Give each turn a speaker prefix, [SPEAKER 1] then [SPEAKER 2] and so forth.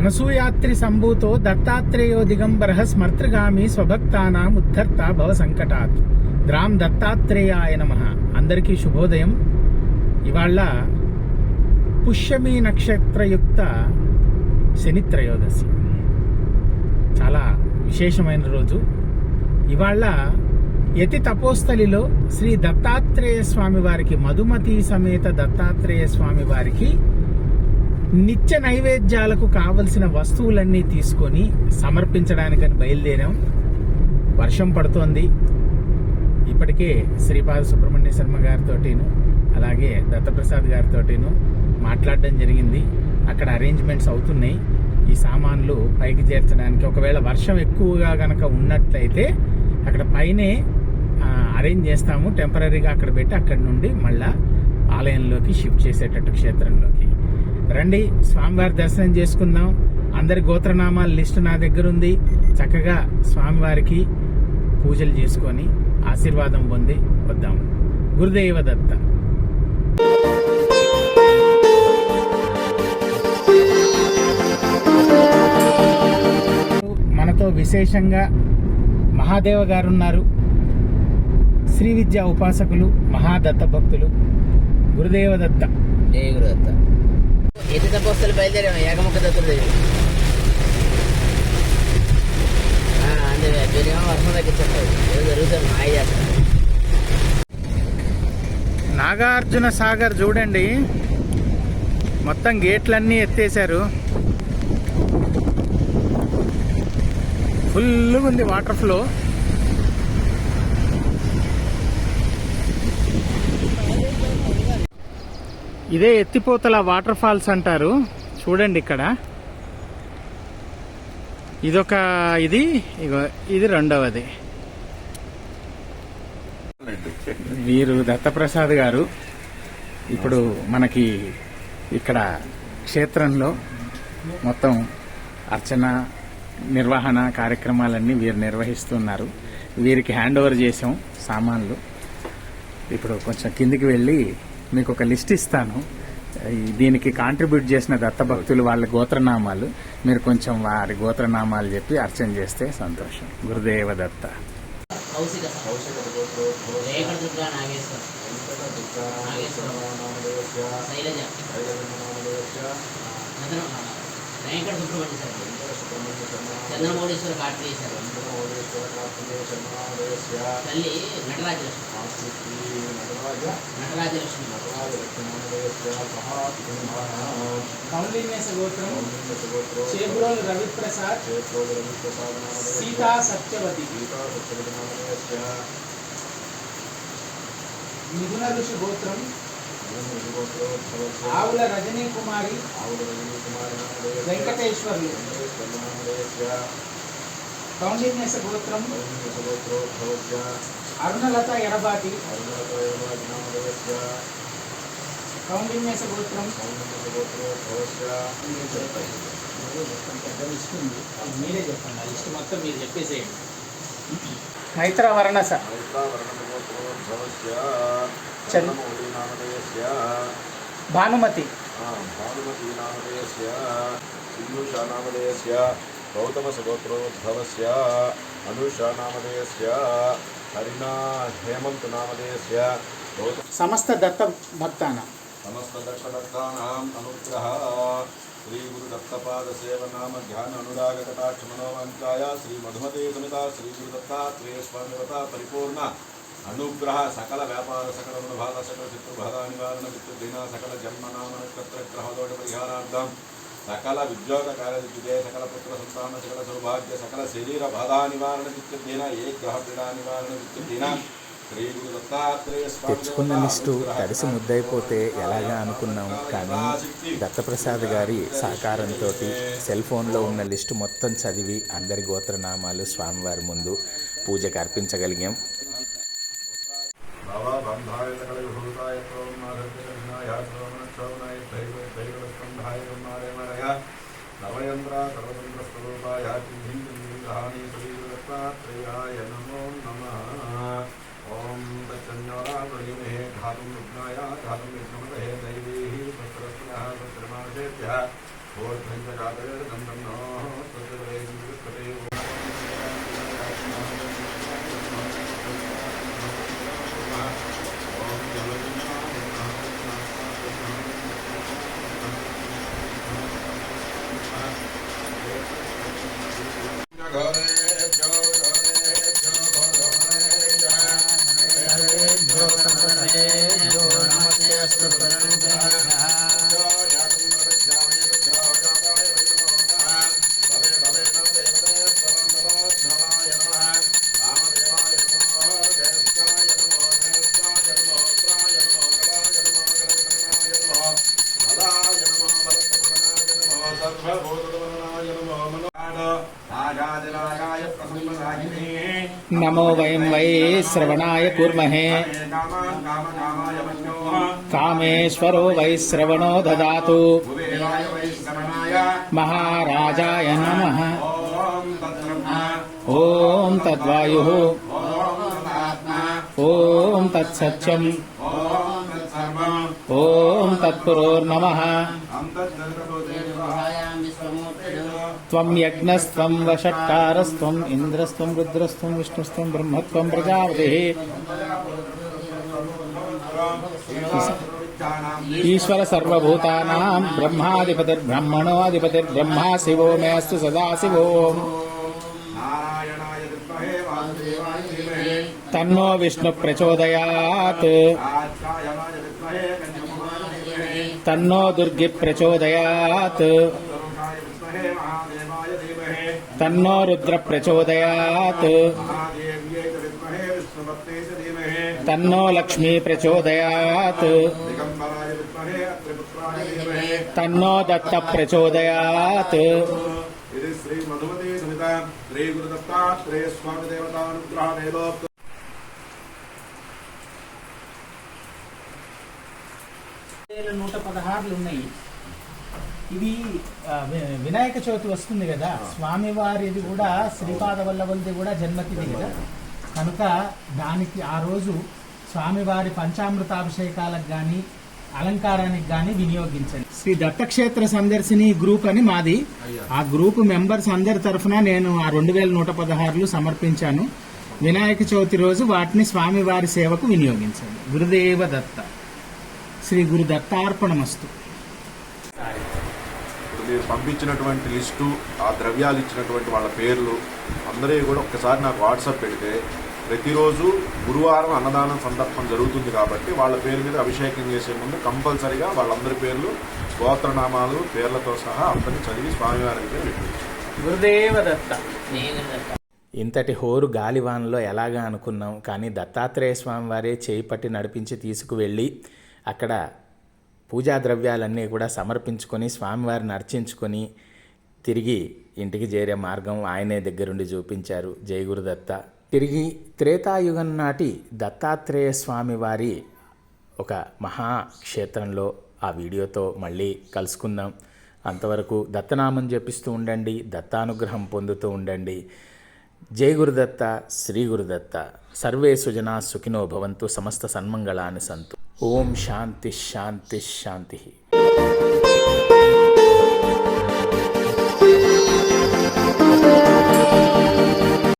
[SPEAKER 1] అనసూయాత్రి సంభూతో దత్తాత్రేయో దిగంబర స్మర్తృగామి స్వభక్తానాం ఉద్ధర్త భవ సంకటాత్. గ్రామ్ దత్తాత్రేయాయ నమ. అందరికీ శుభోదయం. ఇవాళ పుష్యమి నక్షత్రయుక్త శని త్రయోదశి చాలా విశేషమైన రోజు. ఇవాళ యతి తపోస్థలిలో శ్రీ దత్తాత్రేయ స్వామి వారికి మధుమతి సమేత దత్తాత్రేయ స్వామి వారికి నిత్య నైవేద్యాలకు కావలసిన వస్తువులన్నీ తీసుకొని సమర్పించడానికని బయలుదేరాం. వర్షం పడుతోంది. ఇప్పటికే శ్రీపాద సుబ్రహ్మణ్య శర్మ గారితోటిను అలాగే దత్తప్రసాద్ గారితోటిను మాట్లాడడం జరిగింది. అక్కడ అరేంజ్మెంట్స్ అవుతున్నాయి. ఈ సామాన్లు పైకి చేర్చడానికి ఒకవేళ వర్షం ఎక్కువగా కనుక ఉన్నట్లయితే అక్కడ పైనే అరేంజ్ చేస్తాము. టెంపరీగా అక్కడ పెట్టి అక్కడి నుండి మళ్ళా ఆలయంలోకి షిఫ్ట్ చేసేటట్టు క్షేత్రంలోకి. రండి స్వామివారి దర్శనం చేసుకుందాం. అందరి గోత్రనామాల లిస్టు నా దగ్గర ఉంది చక్కగా స్వామివారికి పూజలు చేసుకొని ఆశీర్వాదం పొంది వద్దాం. గురుదేవ దత్త. మనతో విశేషంగా మహాదేవ గారు ఉన్నారు శ్రీ విద్యా ఉపాసకులు మహాదత్త భక్తులు. గురుదేవ దత్త.
[SPEAKER 2] జయ గురుదత్త. ఎన్ని తపోస్తులు బయలుదేరాము ఏకముఖ దత్తుడు దగ్గర అందుకే మీరేమో వర్షం తగ్గించట్లేదు ఏదో జరుగుతుంది మాయ చేస్తారు
[SPEAKER 1] నాగార్జున సాగర్ చూడండి. మొత్తం గేట్లన్నీ ఎత్తేసారు ఫుల్గా ఉంది వాటర్ ఫ్లో. ఇదే ఎత్తిపోతల వాటర్ ఫాల్స్ అంటారు. చూడండి ఇక్కడ. ఇదొక ఇది ఇగో ఇది రెండవది. వీరు దత్తప్రసాద్ గారు ఇప్పుడు మనకి ఇక్కడ క్షేత్రంలో మొత్తం అర్చన నిర్వహణ కార్యక్రమాలన్నీ వీరు నిర్వహిస్తున్నారు. వీరికి హ్యాండ్ ఓవర్ చేసాం సామాన్లు. ఇప్పుడు కొంచెం కిందికి వెళ్ళి మీకు ఒక లిస్ట్ ఇస్తాను. దీనికి కాంట్రిబ్యూట్ చేసిన దత్తభక్తులు వాళ్ళ గోత్రనామాలు. మీరు కొంచెం వారి గోత్రనామాలు చెప్పి అర్చన చేస్తే సంతోషం. గురుదేవ దత్త.
[SPEAKER 2] నాగేశ్వర. వెంకట సుబ్రహ్మణ్య చంద్రమౌళేశ్వర చంద్రమౌళీశ్వర కార్తీకేశ్వర తల్లి నటరాజలక్ష్మి నటరాజలక్ష్మి
[SPEAKER 1] కౌండిన్యస గోత్రం చేబ్రోల్ రవిప్రసాద్ సీతా సత్యవతి మిథున ఋషి గోత్రం ఆవుల రజనీ కుమారి వెంకటేశ్వర్లు. కౌండిన్యస గోత్రం అరుణలత ఎరబాటి కౌండిన్యస గోత్రం మీరే చెప్పండి ఆ లిస్ట్ మొత్తం మీరు చెప్పేసేయండి. మైత్ర వర్ణస భానుమతి.
[SPEAKER 3] గౌతమ సగోత్రోద్భవస్య అనుషా హరిణా హేమంత్ నామధేయస్య
[SPEAKER 1] సమస్త దత్త భక్తానా.
[SPEAKER 3] సమస్తదక్షదత్తానాం అనుగ్రహ. శ్రీ గురు దత్తపాద సేవ నామ ధ్యాన అనురాగ కటాక్ష మనోమంత్రాయ శ్రీ మధుమతే సుమిత శ్రీ గురు దత్తాత్రేయ స్వామివత పరిపూర్ణ అనుగ్రహ సకల వ్యాపార సకల మనభాల సకల శత్రుభాల నివారణ విద్యుద్దీన సకల జన్మనామ నక్షత్ర గ్రహదోష పరిహారార్థం సకల ఉద్యోగ కార్యదిద్యుదే సకల పుత్ర సంతాన సకల సౌభాగ్య సకల శరీర బాధా నివారణ విద్యుద్దీన ఏ గ్రహ పీడా నివారణ విద్యుద్దీన
[SPEAKER 4] తెచ్చుకున్న లిస్టు తడిసి ముద్దైపోతే ఎలాగా అనుకున్నాం కానీ దత్తప్రసాద్ గారి సహకారంతో సెల్ ఫోన్లో ఉన్న లిస్టు మొత్తం చదివి అందరి గోత్రనామాలు స్వామివారి ముందు పూజకు అర్పించగలిగాం
[SPEAKER 3] నమో నమః ॐ तच्चन्द्रावयुमहे धातुं रुग्णाय धातुं विष्णुमहे दैवीः वस्त्रस्पुनः वस्त्रमासेभ्यः
[SPEAKER 1] भोर्भञ्जगातयर्दं नमः तद्वैन्द्रस्पते Got it. కామేశ్వరో వై శ్రవణో దదాతు. మహారాజాయ నమ. ఓం తద్వాయు. ఓం తత్సత్యం. ఓం తత్పురోర్నమ త్వం యజ్ఞస్త్వం వషట్కారస్త్వం ఇంద్రస్త్వం రుద్రస్త్వం విష్ణుస్త్వం బ్రహ్మత్వం ప్రజాపతి ఈశ్వర సర్వభూతానాం బ్రహ్మాధిపతిర్బ్రహ్మణోధిపతిర్బ్రహ్మా శివో మే అస్తు సదా శివో
[SPEAKER 3] నారాయణాయ విద్మహే వాసుదేవాయ ధీమహి
[SPEAKER 1] తన్నో విష్ణు ప్రచోదయాత్
[SPEAKER 3] కాత్యాయనాయ శ్రీ మధుమతి సమిత శ్రీ గురుదత్తాత్రేయ స్వామి దేవతానుగ్రహ వేదోక్త
[SPEAKER 1] వేల నూట పదహారులు ఉన్నాయి. ఇది వినాయక చవితి వస్తుంది కదా. స్వామివారిది కూడా శ్రీపాద వల్లభులది కూడా జన్మతిథి కదా. కనుక దానికి ఆ రోజు స్వామివారి పంచామృతాభిషేకాలకు కానీ అలంకారానికి కానీ వినియోగించండి. శ్రీ దత్తక్షేత్ర సందర్శిని గ్రూప్ అని మాది. ఆ గ్రూప్ మెంబర్స్ అందరి తరఫున నేను ఆ రెండు వేల నూట పదహారులు సమర్పించాను. వినాయక చవితి రోజు వాటిని స్వామివారి సేవకు వినియోగించండి. గురుదేవ దత్త. శ్రీ గురు దత్తార్పణమస్తు.
[SPEAKER 3] మీరు పంపించినటువంటి లిస్టు ఆ ద్రవ్యాలు ఇచ్చినటువంటి వాళ్ళ పేర్లు అందరూ కూడా ఒక్కసారి నాకు వాట్సాప్ పెడితే ప్రతిరోజు గురువారం అన్నదానం సందర్భం జరుగుతుంది కాబట్టి వాళ్ళ పేరు మీద అభిషేకం చేసే ముందు కంపల్సరిగా వాళ్ళందరి పేర్లు గోత్రనామాలు పేర్లతో సహా అందరినీ చదివి స్వామివారి దగ్గర
[SPEAKER 1] గురుదేవ
[SPEAKER 4] ఇంతటి హోరు గాలివానలో ఎలాగా అనుకున్నాం కానీ దత్తాత్రేయ స్వామి వారే చేయి పట్టి నడిపించి తీసుకువెళ్ళి అక్కడ పూజా ద్రవ్యాలన్నీ కూడా సమర్పించుకొని స్వామివారిని అర్చించుకొని తిరిగి ఇంటికి చేరే మార్గం ఆయనే దగ్గరుండి చూపించారు జయగురుదత్త. తిరిగి త్రేతాయుగం నాటి దత్తాత్రేయ స్వామి వారి ఒక మహాక్షేత్రంలో ఆ వీడియోతో మళ్ళీ కలుసుకుందాం. అంతవరకు దత్తనామం జపిస్తూ ఉండండి దత్తానుగ్రహం పొందుతూ ఉండండి. ಜೈ ಗುರುದತ್ತ, ಶ್ರೀ ಗುರುದತ್ತ. ಸರ್ವೇ ಸುಜನ ಸುಖಿನೋ ಭವಂತು, ಸಮಸ್ತ ಸನ್ಮಂಗಳಾನಿ ಸಂತು. ಓಂ ಶಾಂತಿ ಶಾಂತಿ ಶಾಂತಿ. thank you